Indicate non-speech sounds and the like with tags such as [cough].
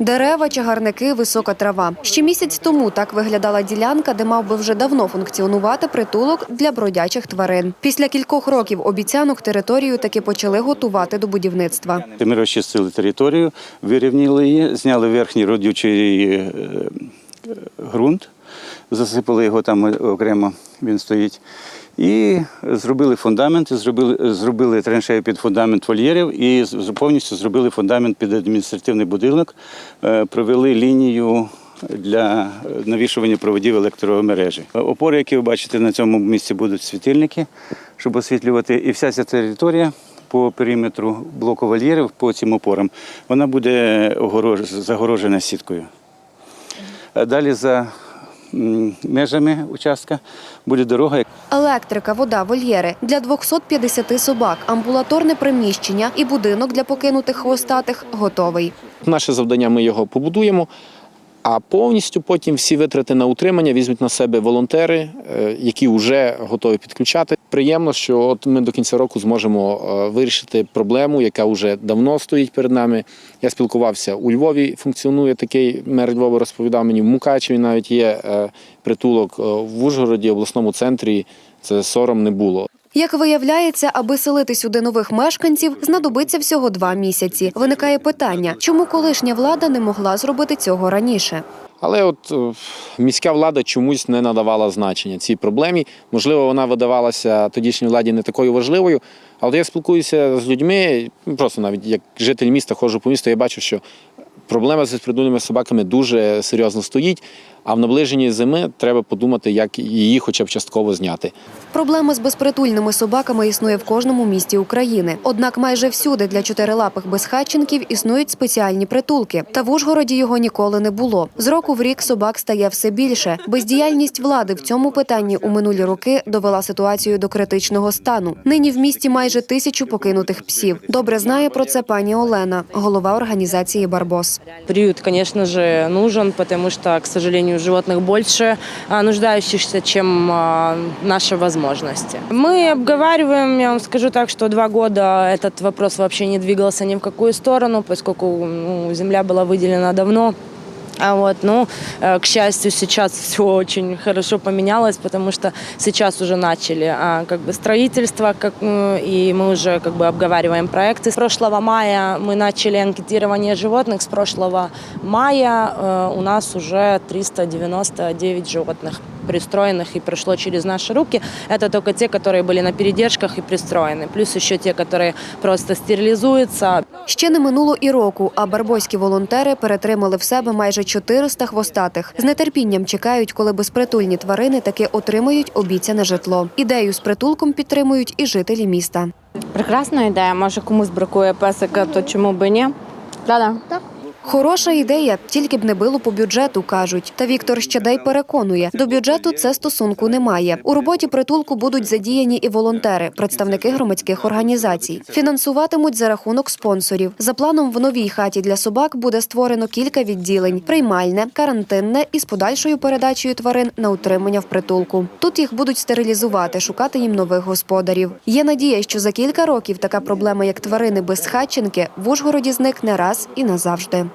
Дерева, чагарники, висока трава. Ще місяць тому так виглядала ділянка, де мав би вже давно функціонувати притулок для бродячих тварин. Після кількох років обіцянок територію таки почали готувати до будівництва. Ми розчистили територію, вирівняли її, зняли верхній родючий е, е, ґрунт, засипали його там окремо, він стоїть. І зробили фундамент, зробили, зробили траншею під фундамент вольєрів і повністю зробили фундамент під адміністративний будинок, е, провели лінію для е, навішування проводів електромережі. Опори, які ви бачите на цьому місці, будуть світильники, щоб освітлювати. І вся ця територія по периметру блоку вольєрів по цим опорам, вона буде загорожена сіткою. Далі за межами участка буде дорога, Електрика, вода, вольєри для 250 собак, амбулаторне приміщення і будинок для покинутих хвостатих готовий. Наше завдання ми його побудуємо, а повністю потім всі витрати на утримання візьмуть на себе волонтери, е, які вже готові підключати. Приємно, що от ми до кінця року зможемо е, вирішити проблему, яка вже давно стоїть перед нами. Я спілкувався у Львові. Функціонує такий мер Львова розповідав мені. В Мукачеві навіть є е, притулок в Ужгороді, обласному центрі. Це сором не було. Як виявляється, аби селити сюди нових мешканців, знадобиться всього два місяці. Виникає питання, чому колишня влада не могла зробити цього раніше. Але от е, міська влада чомусь не надавала значення цій проблемі. Можливо, вона видавалася тодішній владі не такою важливою. Але я спілкуюся з людьми, ну, просто навіть як житель міста ходжу по місту, я бачу, що проблема з безпритульними собаками дуже серйозно стоїть. А в наближенні зими треба подумати, як її хоча б частково зняти. Проблема з безпритульними собаками існує в кожному місті України. Однак майже всюди для чотирилапих безхатченків існують спеціальні притулки. Та в Ужгороді його ніколи не було. З року в рік собак стає все більше. Бездіяльність влади в цьому питанні у минулі роки довела ситуацію до критичного стану. Нині в місті майже тисячу покинутих псів. Добре знає про це пані Олена, голова організації Барбос. Приют, конечно же, нужен, потому что, к сожалению, животных больше а, нуждающихся, чем а, наши возможности. Мы обговариваем, я вам скажу так, что два года этот вопрос вообще не двигался ни в какую сторону, поскольку ну, земля была выделена давно. А вот, ну, э, к счастью, сейчас все [laughs] очень хорошо поменялось, потому что сейчас уже начали а, как бы строительство, как, м, и мы уже как бы обговариваем проекты. С прошлого мая мы начали анкетирование животных. С прошлого мая э, у нас уже 399 животных пристроенных и прошло через наши руки. Это только те, которые были на передержках и пристроены. Плюс еще те, которые просто стерилизуются, Ще не минуло і року, а барбоські волонтери перетримали в себе майже 400 хвостатих. З нетерпінням чекають, коли безпритульні тварини таки отримають обіцяне житло. Ідею з притулком підтримують і жителі міста. Прекрасна ідея. Може комусь бракує песика, то чому би ні? Да-да. Хороша ідея, тільки б не било по бюджету, кажуть. Та Віктор Щедей переконує, до бюджету це стосунку немає. У роботі притулку будуть задіяні і волонтери, представники громадських організацій. Фінансуватимуть за рахунок спонсорів. За планом в новій хаті для собак буде створено кілька відділень: приймальне, карантинне і з подальшою передачею тварин на утримання в притулку. Тут їх будуть стерилізувати, шукати їм нових господарів. Є надія, що за кілька років така проблема, як тварини безхатченки, в Ужгороді зникне раз і назавжди.